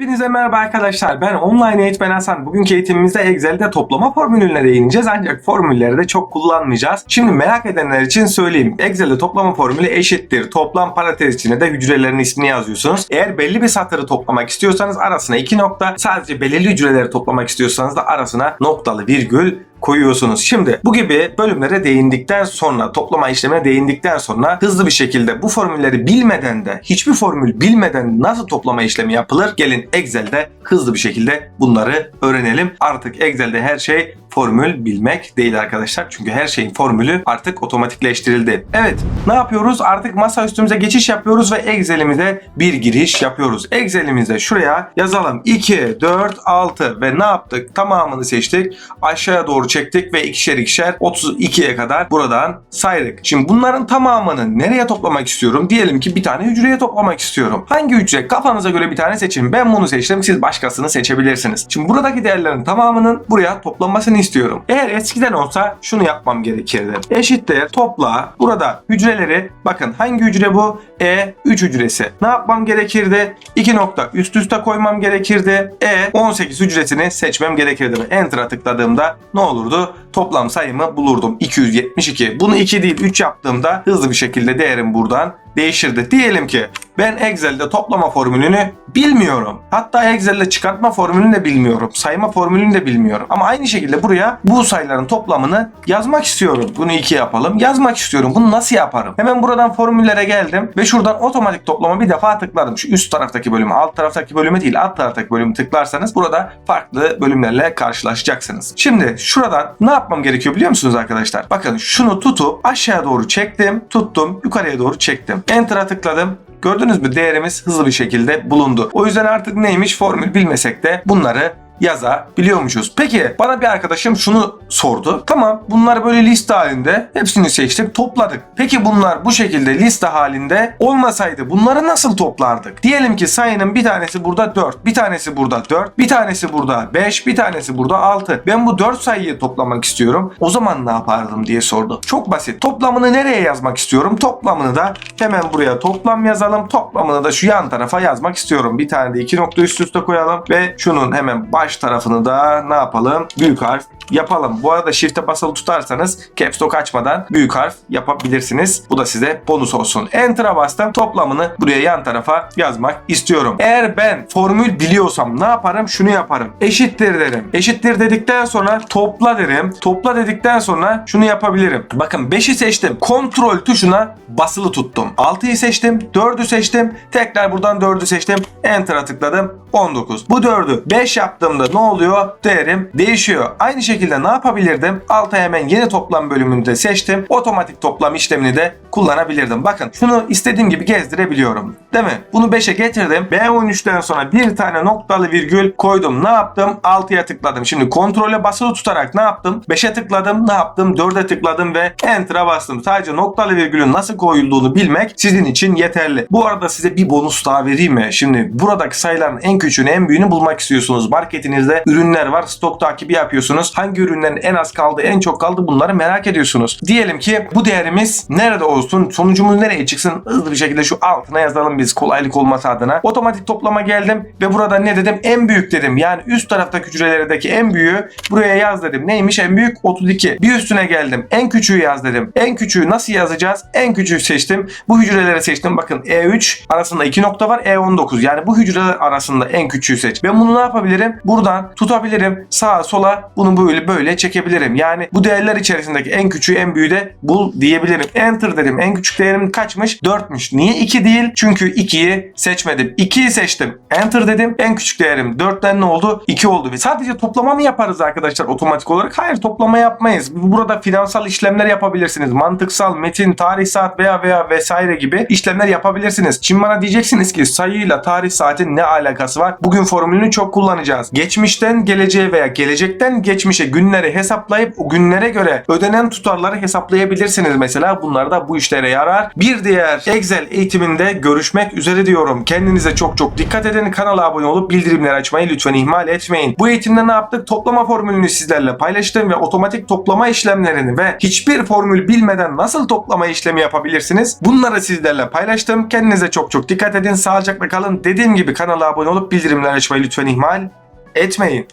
Hepinize merhaba arkadaşlar. Ben online eğitmen Hasan. Bugünkü eğitimimizde Excel'de toplama formülüne değineceğiz. Ancak formülleri de çok kullanmayacağız. Şimdi merak edenler için söyleyeyim. Excel'de toplama formülü eşittir. Toplam parantez içine de hücrelerin ismini yazıyorsunuz. Eğer belli bir satırı toplamak istiyorsanız arasına iki nokta, sadece belirli hücreleri toplamak istiyorsanız da arasına noktalı virgül koyuyorsunuz. Şimdi bu gibi bölümlere değindikten sonra, toplama işlemine değindikten sonra hızlı bir şekilde bu formülleri bilmeden de, hiçbir formül bilmeden nasıl toplama işlemi yapılır? Gelin Excel'de hızlı bir şekilde bunları öğrenelim. Artık Excel'de her şey formül bilmek değil arkadaşlar. Çünkü her şeyin formülü artık otomatikleştirildi. Evet, ne yapıyoruz? Artık masa üstümüze geçiş yapıyoruz ve Excel'imize bir giriş yapıyoruz. Excel'imize şuraya yazalım. 2, 4, 6 ve ne yaptık? Tamamını seçtik. Aşağıya doğru çektik ve ikişer ikişer 32'ye kadar buradan saydık. Şimdi bunların tamamını nereye toplamak istiyorum? Diyelim ki bir tane hücreye toplamak istiyorum. Hangi hücre? Kafanıza göre bir tane seçin. Ben bunu seçtim. Siz başkasını seçebilirsiniz. Şimdi buradaki değerlerin tamamının buraya toplanmasını istiyorum. Eğer eskiden olsa şunu yapmam gerekirdi. Eşittir topla. Burada hücreleri bakın hangi hücre bu? E 3 hücresi. Ne yapmam gerekirdi? 2 nokta üst üste koymam gerekirdi. E 18 hücresini seçmem gerekirdi. Enter'a tıkladığımda ne olurdu? Toplam sayımı bulurdum. 272. Bunu 2 değil 3 yaptığımda hızlı bir şekilde değerim buradan değişirdi. Diyelim ki ben Excel'de toplama formülünü bilmiyorum. Hatta Excel'de çıkartma formülünü de bilmiyorum. Sayma formülünü de bilmiyorum. Ama aynı şekilde buraya bu sayıların toplamını yazmak istiyorum. Bunu 2 yapalım. Yazmak istiyorum. Bunu nasıl yaparım? Hemen buradan formüllere geldim ve şuradan otomatik toplama bir defa tıkladım. Şu üst taraftaki bölümü, alt taraftaki bölümü değil, alt taraftaki bölümü tıklarsanız burada farklı bölümlerle karşılaşacaksınız. Şimdi şuradan ne yapmam gerekiyor biliyor musunuz arkadaşlar? Bakın şunu tutup aşağıya doğru çektim, tuttum, yukarıya doğru çektim. Enter'a tıkladım. Gördünüz mü değerimiz hızlı bir şekilde bulundu. O yüzden artık neymiş formül bilmesek de bunları yazabiliyormuşuz. Peki bana bir arkadaşım şunu sordu. Tamam bunlar böyle liste halinde hepsini seçtik topladık. Peki bunlar bu şekilde liste halinde olmasaydı bunları nasıl toplardık? Diyelim ki sayının bir tanesi burada 4, bir tanesi burada 4, bir tanesi burada 5, bir tanesi burada 6. Ben bu 4 sayıyı toplamak istiyorum. O zaman ne yapardım diye sordu. Çok basit. Toplamını nereye yazmak istiyorum? Toplamını da hemen buraya toplam yazalım. Toplamını da şu yan tarafa yazmak istiyorum. Bir tane de iki nokta üst üste koyalım ve şunun hemen baş tarafını da ne yapalım? Büyük harf yapalım. Bu arada shift'e basılı tutarsanız caps lock açmadan büyük harf yapabilirsiniz. Bu da size bonus olsun. Enter'a bastım. Toplamını buraya yan tarafa yazmak istiyorum. Eğer ben formül biliyorsam ne yaparım? Şunu yaparım. Eşittir derim. Eşittir dedikten sonra topla derim. Topla dedikten sonra şunu yapabilirim. Bakın 5'i seçtim. Kontrol tuşuna basılı tuttum. 6'yı seçtim. 4'ü seçtim. Tekrar buradan 4'ü seçtim. Enter'a tıkladım. 19. Bu 4'ü 5 yaptığımda ne oluyor? Değerim değişiyor. Aynı şekilde ne yapabilirdim? Alta hemen yeni toplam bölümünde seçtim. Otomatik toplam işlemini de kullanabilirdim. Bakın şunu istediğim gibi gezdirebiliyorum. Değil mi? Bunu 5'e getirdim. B13'ten sonra bir tane noktalı virgül koydum. Ne yaptım? 6'ya tıkladım. Şimdi kontrole basılı tutarak ne yaptım? 5'e tıkladım. Ne yaptım? 4'e tıkladım ve Enter'a bastım. Sadece noktalı virgülün nasıl koyulduğunu bilmek sizin için yeterli. Bu arada size bir bonus daha vereyim mi? Şimdi buradaki sayıların en küçüğünü en büyüğünü bulmak istiyorsunuz. Marketinizde ürünler var. Stok takibi yapıyorsunuz. Hangi ürünlerin en az kaldı, en çok kaldı bunları merak ediyorsunuz. Diyelim ki bu değerimiz nerede olsun? Sonucumuz nereye çıksın? Hızlı bir şekilde şu altına yazalım biz kolaylık olması adına. Otomatik toplama geldim ve burada ne dedim? En büyük dedim. Yani üst taraftaki hücrelerdeki en büyüğü buraya yaz dedim. Neymiş en büyük? 32. Bir üstüne geldim. En küçüğü yaz dedim. En küçüğü nasıl yazacağız? En küçüğü seçtim. Bu hücreleri seçtim. Bakın E3 arasında iki nokta var. E19. Yani bu hücreler arasında en küçüğü seç. Ben bunu ne yapabilirim? Buradan tutabilirim. Sağa sola bunu böyle böyle çekebilirim. Yani bu değerler içerisindeki en küçüğü en büyüğü de bul diyebilirim. Enter dedim. En küçük değerim kaçmış? 4'müş. Niye 2 değil? Çünkü 2'yi seçmedim. 2'yi seçtim. Enter dedim. En küçük değerim 4'ten ne oldu? 2 oldu. Ve sadece toplama mı yaparız arkadaşlar otomatik olarak? Hayır toplama yapmayız. Burada finansal işlemler yapabilirsiniz. Mantıksal, metin, tarih saat veya veya vesaire gibi işlemler yapabilirsiniz. Şimdi bana diyeceksiniz ki sayıyla tarih saatin ne alakası var? Bugün formülünü çok kullanacağız. Geçmişten geleceğe veya gelecekten geçmişe günleri hesaplayıp o günlere göre ödenen tutarları hesaplayabilirsiniz mesela. Bunlar da bu işlere yarar. Bir diğer Excel eğitiminde görüşmek üzere diyorum. Kendinize çok çok dikkat edin. Kanala abone olup bildirimleri açmayı lütfen ihmal etmeyin. Bu eğitimde ne yaptık? Toplama formülünü sizlerle paylaştım ve otomatik toplama işlemlerini ve hiçbir formül bilmeden nasıl toplama işlemi yapabilirsiniz? Bunları sizlerle paylaştım. Kendinize çok çok dikkat edin. Sağlıcakla kalın. Dediğim gibi kanala abone olup bildirimleri açmayı lütfen ihmal etmeyin.